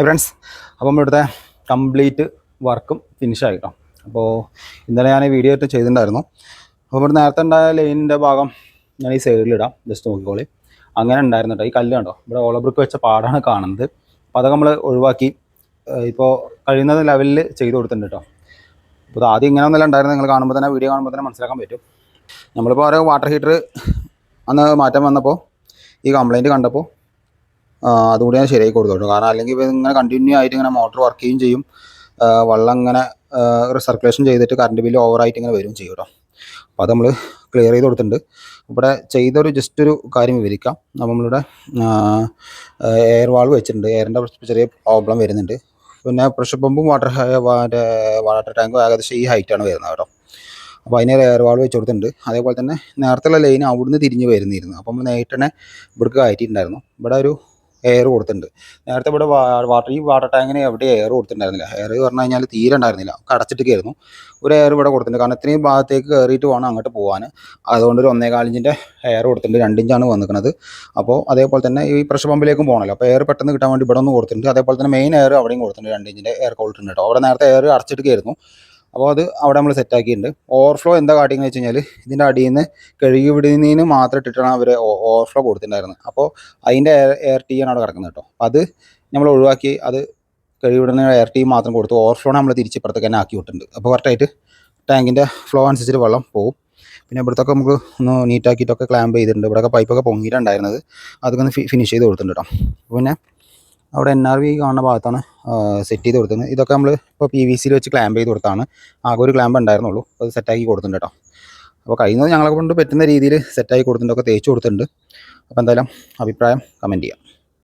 Hi friends അപ്പം ഇവിടുത്തെ complete വർക്കും ഫിനിഷ് ആയിട്ടോ അപ്പോൾ ഇന്നലെ ഞാൻ വീഡിയോ ആയിട്ട് ചെയ്തിട്ടുണ്ടായിരുന്നു. അപ്പോൾ ഇവിടെ നേരത്തെ ഉണ്ടായ ലൈനിന്റെ ഭാഗം ഞാൻ ഈ സൈഡിലിടാം ജസ്റ്റ് നോക്കിക്കോളി. അങ്ങനെ ഉണ്ടായിരുന്നു കേട്ടോ ഈ കല്ല് കണ്ടോ? ഇവിടെ ഓളബ്രിക്ക് വെച്ച പാടാണ് കാണുന്നത്. അപ്പോൾ അതൊക്കെ നമ്മൾ ഒഴിവാക്കി ഇപ്പോൾ കഴിയുന്ന ലെവലിൽ ചെയ്ത് കൊടുത്തിട്ടുണ്ട് കേട്ടോ അപ്പോൾ ആദ്യം ഇങ്ങനെ ഒന്നല്ല ഉണ്ടായിരുന്നു നിങ്ങൾ കാണുമ്പോൾ തന്നെ വീഡിയോ കാണുമ്പോൾ തന്നെ മനസ്സിലാക്കാൻ പറ്റും. നമ്മളിപ്പോൾ ഓരോ വാട്ടർ ഹീറ്റർ അന്ന് മാറ്റം വന്നപ്പോൾ ഈ കംപ്ലൈന്റ് കണ്ടപ്പോൾ അതുകൂടി ഞാൻ ശരിയാക്കി കൊടുത്തോളൂ കാരണം അല്ലെങ്കിൽ ഇങ്ങനെ കണ്ടിന്യൂ ആയിട്ട് ഇങ്ങനെ മോട്ടർ വർക്ക് ചെയ്യുകയും ചെയ്യും വെള്ളം ഇങ്ങനെ സർക്കുലേഷൻ ചെയ്തിട്ട് കറണ്ട് ബില്ല് ഓവറായിട്ട് ഇങ്ങനെ വരും ചെയ്യും അപ്പോൾ അത് നമ്മൾ ക്ലിയർ ചെയ്ത് കൊടുത്തിട്ടുണ്ട്. ഇവിടെ ചെയ്തൊരു ജസ്റ്റ് ഒരു കാര്യം വിവരിക്കാം. നമ്മളിവിടെ എയർ വാൾവ് വെച്ചിട്ടുണ്ട്. എയറിന്റെ ചെറിയ പ്രോബ്ലം വരുന്നുണ്ട്. പിന്നെ പ്രഷർ പമ്പും വാട്ടർ വാട്ടർ ടാങ്കും ഏകദേശം ഈ ഹൈറ്റാണ് വരുന്നത് കേട്ടോ. അപ്പോൾ അതിന് എയർ വാൾവ് വെച്ച് കൊടുത്തിട്ടുണ്ട്. അതേപോലെ തന്നെ നേരത്തെ ലൈൻ അവിടുന്ന് തിരിഞ്ഞ് വരുന്നിരുന്നു. അപ്പം നേരിട്ട് ഇവിടേക്ക് കയറ്റിയിട്ടുണ്ടായിരുന്നു. ഇവിടെ ഒരു എയർ കൊടുത്തിട്ടുണ്ട്. നേരത്തെ ഇവിടെ വാട്ടർ ഈ വാട്ടർ ടാങ്കിന് എവിടെ എയർ കൊടുത്തിട്ടുണ്ടായിരുന്നില്ല. എയർ പറഞ്ഞു കഴിഞ്ഞാൽ തീരെ ഉണ്ടായിരുന്നില്ല. കടച്ചിട്ട് അടച്ചിട്ടൊക്കെയായിരുന്നു. ഒരു എയർ ഇവിടെ കൊടുത്തിട്ടുണ്ട്. കാരണം ഇത്രയും ഭാഗത്തേക്ക് കയറിയിട്ട് വേണം അങ്ങോട്ട് പോകാൻ അതുകൊണ്ട് ഒരു ഒന്നേകാലിഞ്ചിന്റെ എയർ കൊടുത്തിട്ടുണ്ട്. രണ്ടിഞ്ചാണ് വന്നിരിക്കുന്നത് അപ്പോൾ അതേപോലെ തന്നെ ഈ പ്രഷർ പമ്പിലേക്കും പോകണമല്ലോ അപ്പോൾ എയർ പെട്ടെന്ന് കിട്ടാൻ വേണ്ടി ഇവിടെ ഒന്ന് കൊടുത്തിട്ടുണ്ട്. അതേപോലെ തന്നെ മെയിൻ എയർ അവിടെയും കൊടുത്തിട്ടുണ്ട്. രണ്ടിഞ്ചിന്റെ എയർ കൊടുത്തിട്ടുണ്ട് കേട്ടോ. അവിടെ നേരത്തെ എയർ അടച്ചിട്ടൊക്കെയായിരുന്നു. അപ്പോൾ അത് അവിടെ നമ്മൾ സെറ്റാക്കിയിട്ടുണ്ട് ഓവർഫ്ലോ എന്താ കാട്ടിയെന്ന് വെച്ച് കഴിഞ്ഞാൽ ഇതിന്റെ അടിയിൽ നിന്ന് കഴുകി വിടുന്നതിന് മാത്രം ഇട്ടിട്ടാണ് അവർ ഓവർഫ്ലോ കൊടുത്തിട്ടുണ്ടായിരുന്നത്. അപ്പോൾ അതിന്റെ എയർ എയർ ടീ ആണ് അവിടെ കിടക്കുന്നത് കേട്ടോ. അപ്പോൾ അത് നമ്മൾ ഒഴിവാക്കി അത് കഴുകി വിടുന്ന എയർ ടീ മാത്രം കൊടുത്തു. ഓവർഫ്ലോ നമ്മൾ തിരിച്ച് ഇപ്പുറത്തേക്ക് തന്നെ ആക്കി വിട്ടിട്ടുണ്ട്. അപ്പോൾ കറക്റ്റായിട്ട് ടാങ്കിന്റെ ഫ്ലോ അനുസരിച്ചിട്ട് വെള്ളം പോകും പിന്നെ ഇവിടുത്തൊക്കെ നമുക്ക് ഒന്ന് നീറ്റാക്കിയിട്ടൊക്കെ ക്ലാമ്പ് ചെയ്തിട്ടുണ്ട്. ഇവിടെയൊക്കെ പൈപ്പൊക്കെ പൊങ്ങിയിട്ടുണ്ടായിരുന്നത്. അതൊക്കെ ഒന്ന് ഫിനിഷ് ചെയ്ത് കൊടുത്തിട്ടുണ്ട് കേട്ടോ. പിന്നെ അവിടെ എൻ ആർ വി കാണുന്ന ഭാഗത്താണ് സെറ്റ് ചെയ്ത് കൊടുത്തത്. ഇതൊക്കെ നമ്മൾ ഇപ്പോൾ പി വി സിയിൽ വെച്ച് ക്ലാമ്പ് ചെയ്ത് കൊടുത്താണ്. ആകെ ഒരു ക്ലാമ്പ് ഉണ്ടായിരുന്നുള്ളൂ. അത് സെറ്റാക്കി കൊടുത്തിട്ടുണ്ട് കേട്ടോ അപ്പോൾ കഴിയുന്നത് ഞങ്ങളെ കൊണ്ട് പറ്റുന്ന രീതിയിൽ സെറ്റാക്കി കൊടുത്തിട്ടൊക്കെ തേച്ച് കൊടുത്തിട്ടുണ്ട്. അപ്പോൾ എന്തായാലും അഭിപ്രായം കമന്റ് ചെയ്യാം.